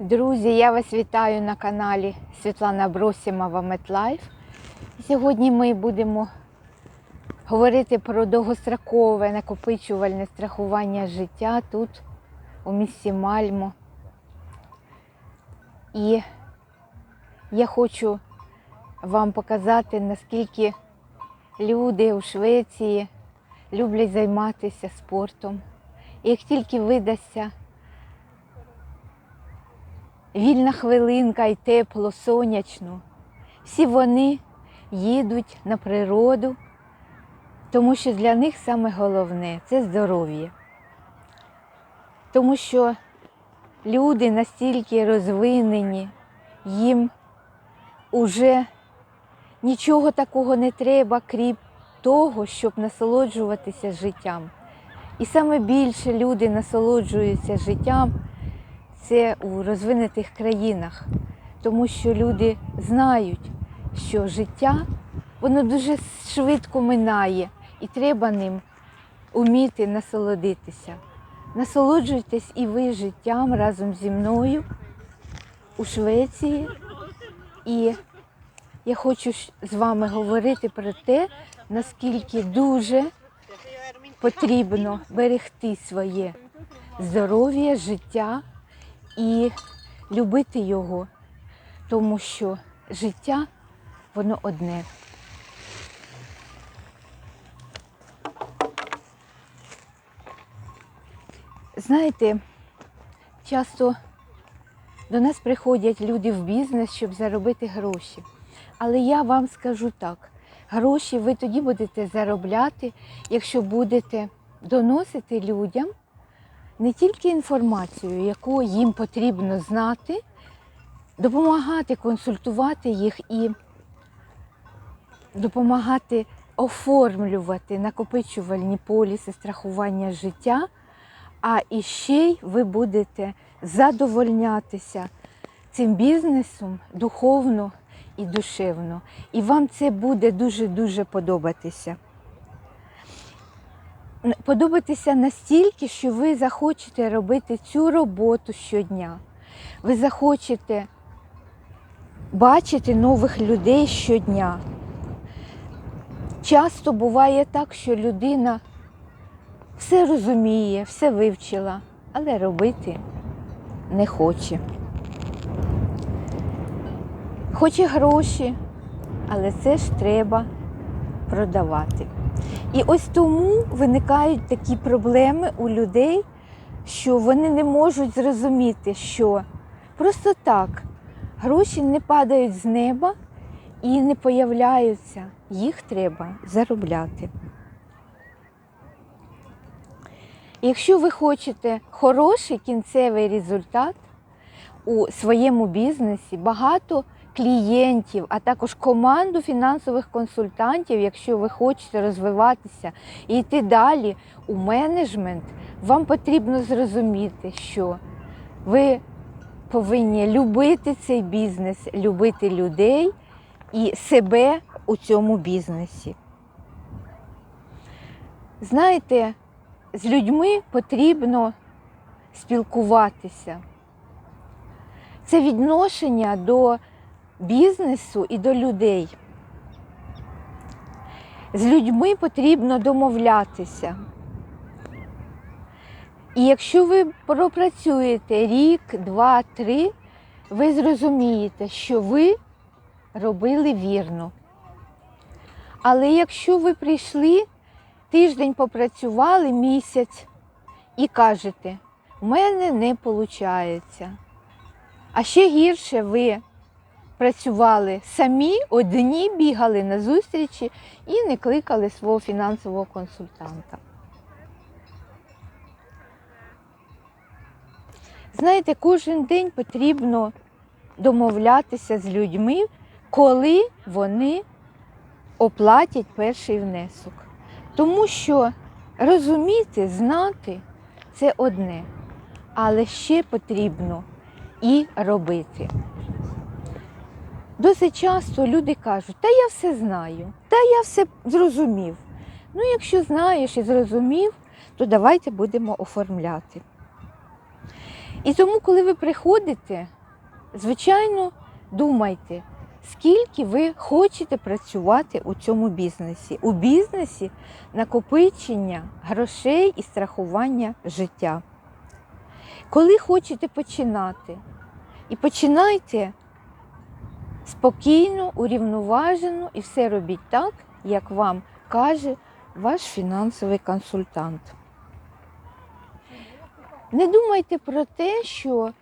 Друзі, я вас вітаю на каналі Світлана Бросімова Метлайф. Сьогодні ми будемо говорити про довгострокове накопичувальне страхування життя тут, у місті Мальмо. І я хочу вам показати, наскільки люди у Швеції люблять займатися спортом. І як тільки видасться вільна хвилинка і тепло, сонячно. Всі вони їдуть на природу, тому що для них саме головне це здоров'я. Тому що люди настільки розвинені, їм уже нічого такого не треба, крім того, щоб насолоджуватися життям. І саме більше люди насолоджуються життям це у розвинутих країнах, тому що люди знають, що життя воно дуже швидко минає, і треба ним уміти насолодитися. Насолоджуйтесь і ви життям разом зі мною у Швеції. І я хочу з вами говорити про те, наскільки дуже потрібно берегти своє здоров'я, життя і любити його, тому що життя воно одне. Знаєте, часто до нас приходять люди в бізнес, щоб заробити гроші. Але я вам скажу так: гроші ви тоді будете заробляти, якщо будете доносити людям не тільки інформацію, яку їм потрібно знати, допомагати консультувати їх і допомагати оформлювати накопичувальні поліси страхування життя, а іще й ви будете задовольнятися цим бізнесом духовно і душевно. І вам це буде дуже-дуже подобатися подобатися настільки, що ви захочете робити цю роботу щодня. Ви захочете бачити нових людей щодня. Часто буває так, що людина все розуміє, все вивчила, але робити не хоче. Хоче гроші, але це ж треба продавати. І ось тому виникають такі проблеми у людей, що вони не можуть зрозуміти, що просто так гроші не падають з неба і не появляються, їх треба заробляти. Якщо ви хочете хороший кінцевий результат у своєму бізнесі, багато клієнтів, а також команду фінансових консультантів, якщо ви хочете розвиватися і йти далі у менеджмент, вам потрібно зрозуміти, що ви повинні любити цей бізнес, любити людей і себе у цьому бізнесі. Знаєте, з людьми потрібно спілкуватися. Це відношення до бізнесу і до людей. З людьми потрібно домовлятися. І якщо ви пропрацюєте рік, два, три, ви зрозумієте, що ви робили вірно. Але якщо ви прийшли, тиждень попрацювали місяць і кажете, у мене не виходить. А ще гірше ви працювали самі, одні бігали на зустрічі і не кликали свого фінансового консультанта. Знаєте, кожен день потрібно домовлятися з людьми, коли вони оплатять перший внесок. Тому що розуміти, знати це одне, але ще потрібно і робити. Досить часто люди кажуть, та я все знаю, та я все зрозумів. Ну, якщо знаєш і зрозумів, то давайте будемо оформляти. І тому, коли ви приходите, звичайно, думайте, скільки ви хочете працювати у цьому бізнесі. У бізнесі накопичення грошей і страхування життя. Коли хочете починати, і починайте спокійно, урівноважено і все робіть так, як вам каже ваш фінансовий консультант. Не думайте про те, що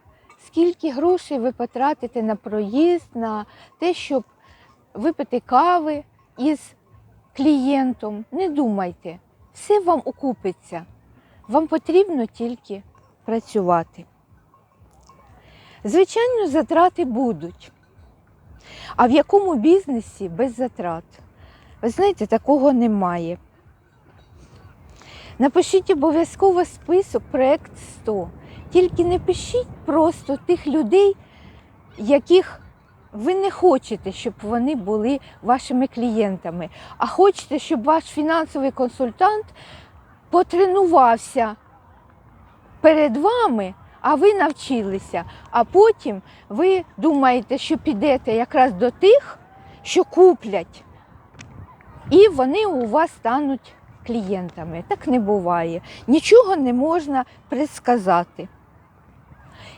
скільки грошей ви потратите на проїзд, на те, щоб випити кави із клієнтом. Не думайте, все вам окупиться. Вам потрібно тільки працювати. Звичайно, затрати будуть. А в якому бізнесі без затрат? Ви знаєте, такого немає. Напишіть обов'язково список проект 100. Тільки не пишіть просто тих людей, яких ви не хочете, щоб вони були вашими клієнтами, а хочете, щоб ваш фінансовий консультант потренувався перед вами, а ви навчилися. А потім ви думаєте, що підете якраз до тих, що куплять, і вони у вас стануть клієнтами. Так не буває. Нічого не можна предсказати.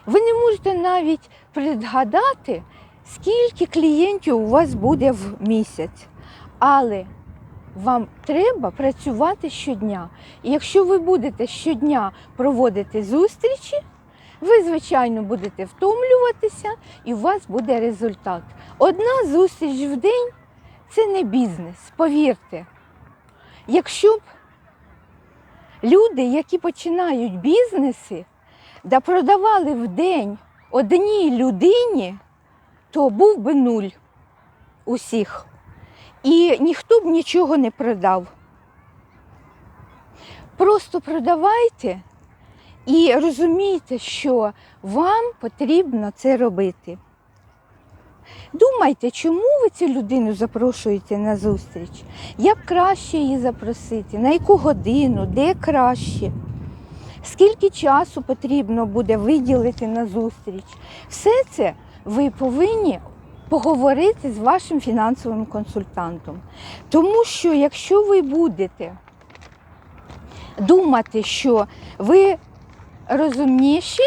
Ви не можете навіть предгадати, скільки клієнтів у вас буде в місяць. Але вам треба працювати щодня. І якщо ви будете щодня проводити зустрічі, ви, звичайно, будете втомлюватися і у вас буде результат. Одна зустріч в день це не бізнес, повірте. Якщо б люди, які починають бізнеси, да продавали в день одній людині, то був би нуль усіх. І ніхто б нічого не продав. Просто продавайте і розумійте, що вам потрібно це робити. Думайте, чому ви цю людину запрошуєте на зустріч? Як краще її запросити, на яку годину, де краще, скільки часу потрібно буде виділити на зустріч. Все це ви повинні поговорити з вашим фінансовим консультантом. Тому що якщо ви будете думати, що ви розумніші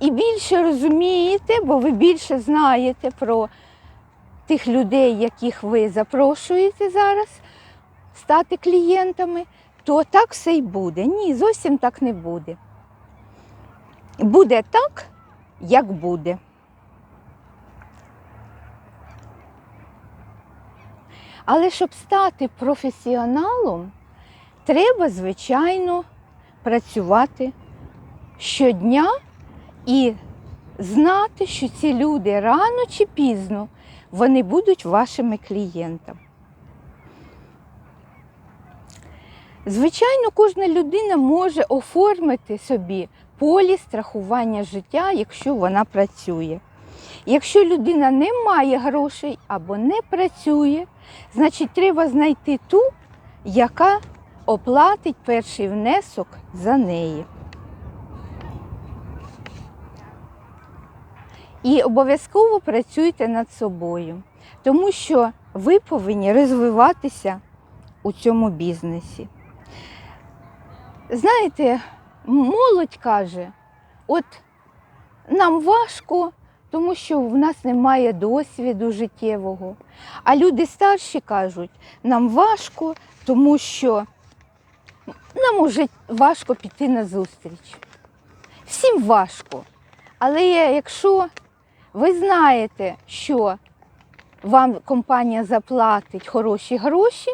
і більше розумієте, бо ви більше знаєте про тих людей, яких ви запрошуєте зараз стати клієнтами, то так все й буде. Ні, зовсім так не буде. Буде так, як буде. Але щоб стати професіоналом, треба, звичайно, працювати щодня і знати, що ці люди рано чи пізно вони будуть вашими клієнтами. Звичайно, кожна людина може оформити собі полі страхування життя, якщо вона працює. Якщо людина не має грошей або не працює, значить треба знайти ту, яка оплатить перший внесок за неї. І обов'язково працюйте над собою, тому що ви повинні розвиватися у цьому бізнесі. Знаєте, молодь каже, от нам важко, тому що в нас немає досвіду життєвого. А люди старші кажуть, нам важко, тому що нам уже важко піти на зустріч. Всім важко. Але якщо ви знаєте, що вам компанія заплатить хороші гроші,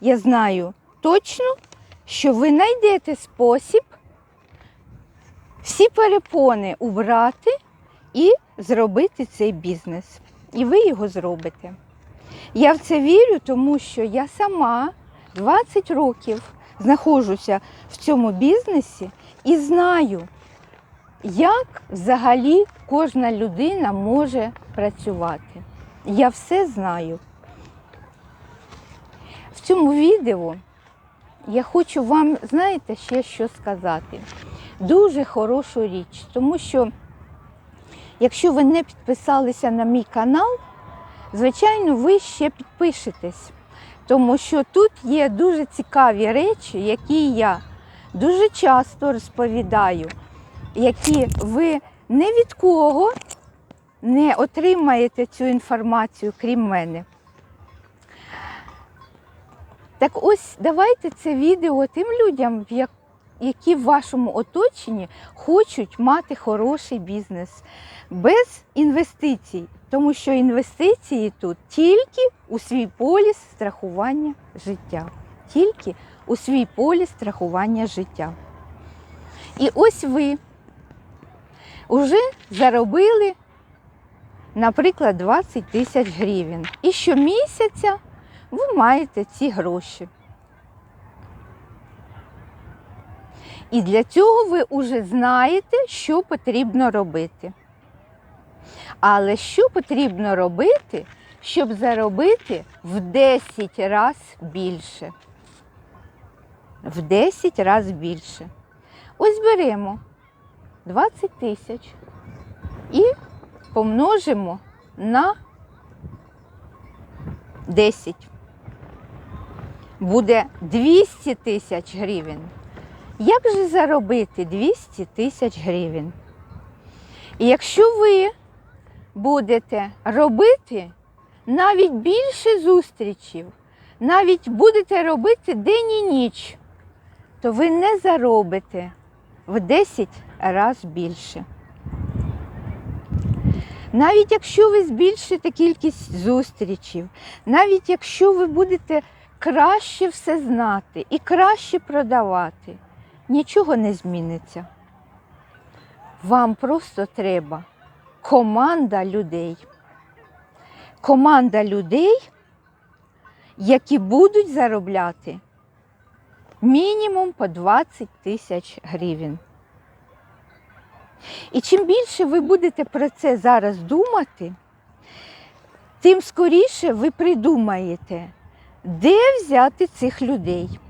я знаю точно, що ви знайдете спосіб всі перепони убрати і зробити цей бізнес. І ви його зробите. Я в це вірю, тому що я сама 20 років знаходжуся в цьому бізнесі і знаю, як взагалі кожна людина може працювати. Я все знаю. В цьому відео я хочу вам, знаєте, ще що сказати. Дуже хорошу річ, тому що якщо ви не підписалися на мій канал, звичайно, ви ще підпишетесь, тому що тут є дуже цікаві речі, які я дуже часто розповідаю, які ви не від кого не отримаєте цю інформацію, крім мене. Так ось давайте це відео тим людям, які в вашому оточенні хочуть мати хороший бізнес без інвестицій, тому що інвестиції тут тільки у свій поліс страхування життя. Тільки у свій поліс страхування життя. І ось ви вже заробили, наприклад, 20 тисяч гривень. І щомісяця ви маєте ці гроші. І для цього ви вже знаєте, що потрібно робити. Але що потрібно робити, щоб заробити в 10 разів більше? В 10 разів більше. Ось беремо 20 тисяч і помножимо на 10. Буде 200 тисяч гривень. Як же заробити 200 тисяч гривень? І якщо ви будете робити навіть більше зустрічів, навіть будете робити день і ніч, то ви не заробите в 10 разів більше. Навіть якщо ви збільшите кількість зустрічів, навіть якщо ви будете краще все знати і краще продавати, нічого не зміниться. Вам просто треба команда людей. Команда людей, які будуть заробляти мінімум по 20 тисяч гривень. І чим більше ви будете про це зараз думати, тим скоріше ви придумаєте, де взяти цих людей.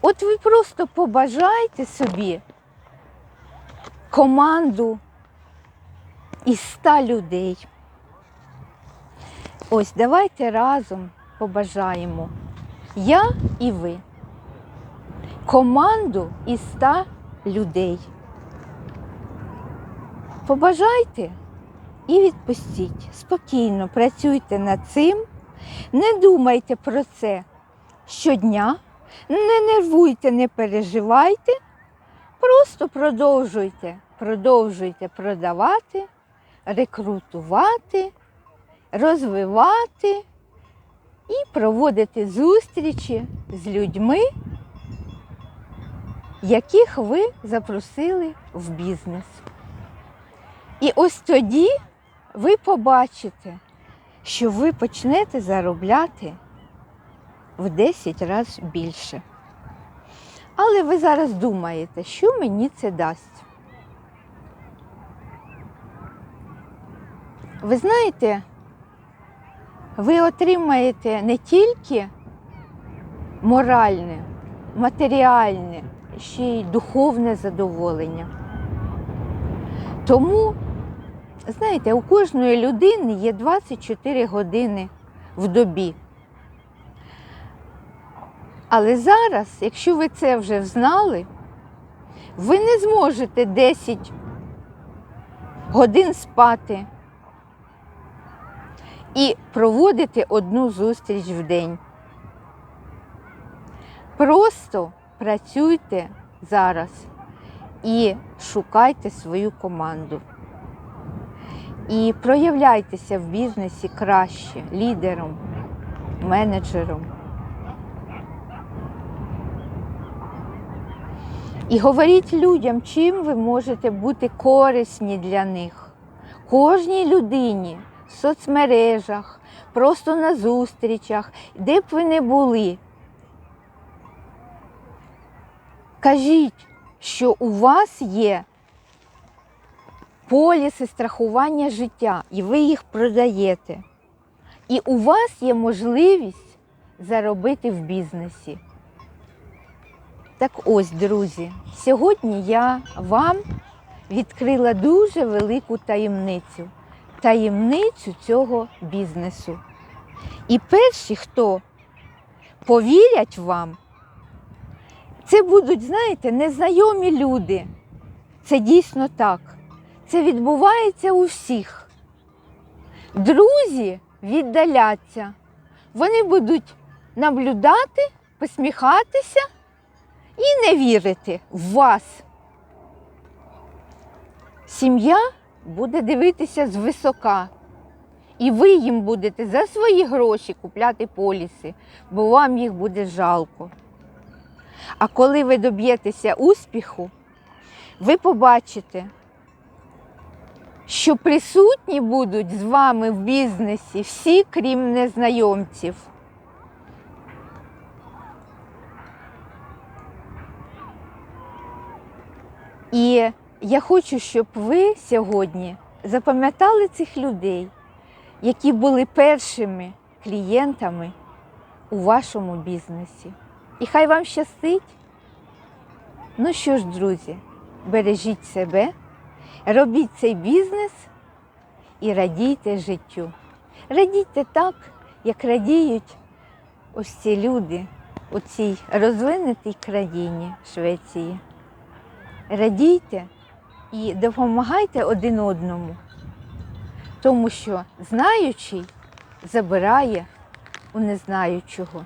От ви просто побажайте собі команду із 100 людей. Ось давайте разом побажаємо. Я і ви. Команду із 100 людей. Побажайте і відпустіть. Спокійно працюйте над цим, не думайте про це щодня, не нервуйте, не переживайте, просто продовжуйте, продовжуйте продавати, рекрутувати, розвивати і проводити зустрічі з людьми, яких ви запросили в бізнес. І ось тоді ви побачите, що ви почнете заробляти в 10 разів більше. Але ви зараз думаєте, що мені це дасть? Ви знаєте, ви отримаєте не тільки моральне, матеріальне, ще й духовне задоволення. Тому, знаєте, у кожної людини є 24 години в добі. Але зараз, якщо ви це вже знали, ви не зможете 10 годин спати і проводити одну зустріч в день. Просто працюйте зараз і шукайте свою команду. І проявляйтеся в бізнесі краще лідером, менеджером. І говоріть людям, чим ви можете бути корисні для них. Кожній людині в соцмережах, просто на зустрічах, де б ви не були. Кажіть, що у вас є поліси страхування життя, і ви їх продаєте. І у вас є можливість заробити в бізнесі. Так ось, друзі, сьогодні я вам відкрила дуже велику таємницю, таємницю цього бізнесу. І перші, хто повірять вам, це будуть, знаєте, незнайомі люди. Це дійсно так. Це відбувається у всіх. Друзі віддаляться. Вони будуть наблюдати, посміхатися і не вірити в вас. Сім'я буде дивитися звисока. І ви їм будете за свої гроші купляти поліси, бо вам їх буде жалко. А коли ви доб'єтеся успіху, ви побачите, що присутні будуть з вами в бізнесі всі, крім незнайомців. І я хочу, щоб ви сьогодні запам'ятали цих людей, які були першими клієнтами у вашому бізнесі. І хай вам щастить. Ну що ж, друзі, бережіть себе, робіть цей бізнес і радійте життю. Радійте так, як радіють ось ці люди у цій розвинутій країні Швеції. Радійте і допомагайте один одному, тому що знаючий забирає у незнаючого.